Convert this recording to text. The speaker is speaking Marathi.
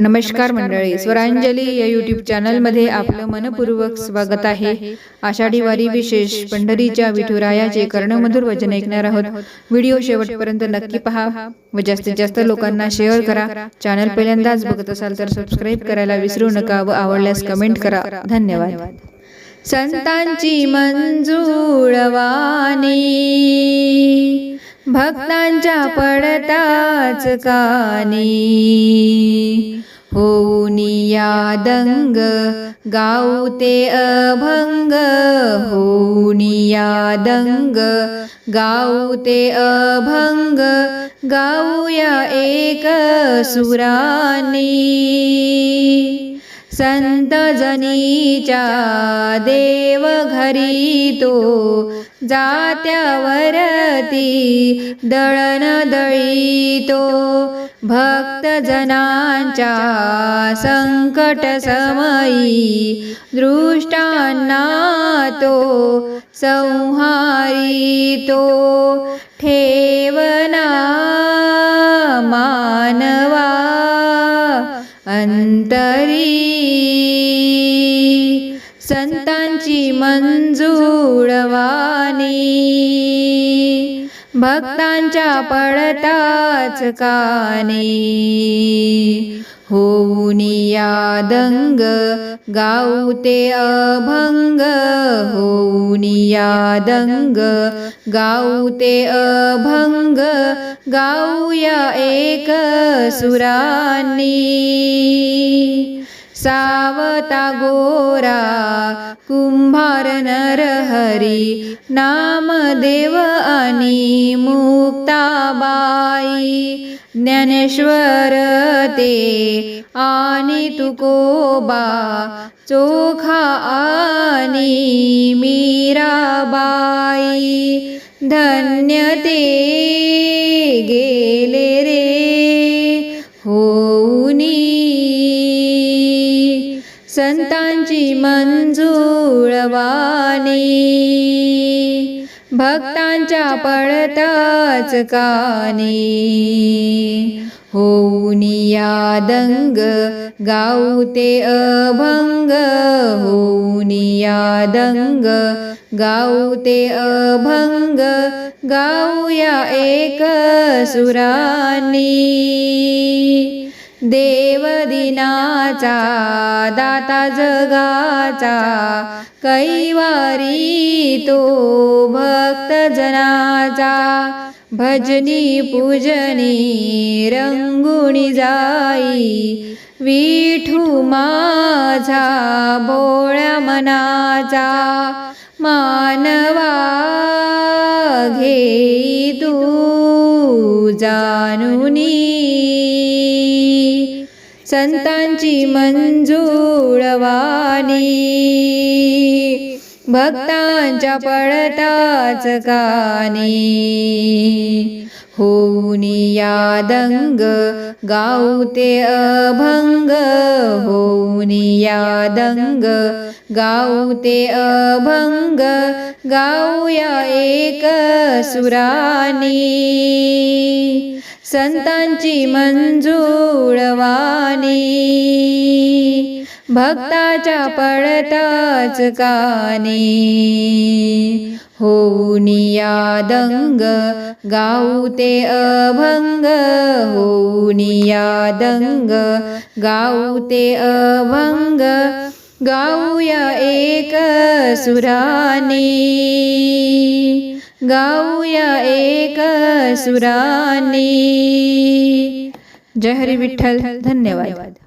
नमस्कार मंडळी स्वरांजली या यूट्यूब चॅनलमध्ये आपलं मनपूर्वक स्वागत आहे. आषाढी वारी विशेष पंढरीच्या विठुरायाचे कर्णमधुर वचन ऐकणार आहोत. व्हिडिओ शेवटपर्यंत नक्की पहा. व जास्तीत जास्त लोकांना शेअर करा. चॅनल पहिल्यांदाच बघत असाल तर सबस्क्राईब करायला विसरू नका व आवडल्यास कमेंट करा. धन्यवाद. संतांची मंजुळवाणी भक्तांच्या पडताच कानी. होनिया दंग गाऊते अभंग. होनिया दंग गाऊते अभंग. गाऊया एक सुरानी. संतजनीच्या देव घरी तो जात्यावरती दळण दळीतो. भक्त जनांच्या संकट समयी दृष्टांना तो संहारितो. ठेवना संतांची मंजूळवानी भक्तांच्या पडताच कानी. होऊनिया दंग गाऊते अभंग. होऊनिया दंग गाऊते अभंग. गाऊया एक सुरानी. सावता गोरा कुंभार नरहरी नामदेव आणि मुक्ताबाई ज्ञानेश्वर ते आणि तुकोबा चोखा आणि मीराबाई धन्य ते गेले रे संतांची मंजुळवाणी. भक्तांच्या पडताच कानी. होऊनिया दंग गाऊते अभंग. होऊनिया दंग गाऊते अभंग. गाऊया एक सुरानी. देवदिनाचा दाता जगाचा कैवारी तो भक्त जनाचा भजनी पूजनी रंगुणी जाई विठू माझा बोळ्या मनाचा मानवा घे तू जानुनी. संतांची मंजुळवाणी. भक्तांच्या पडताच कानी होऊनिया दंग गावते अभंग. होऊनिया दंग गाऊते अभंग गाऊया एक सुरानी. संतांची मंजूळवानी भक्ताच्या पडताच कानी. होऊनिया दंग गाऊते अभंग. होनिया दंग गाऊते अभंग. गाऊया एक सुरानी। गाऊया एक सुरानी। जय हरी विठ्ठल धन्यवाद।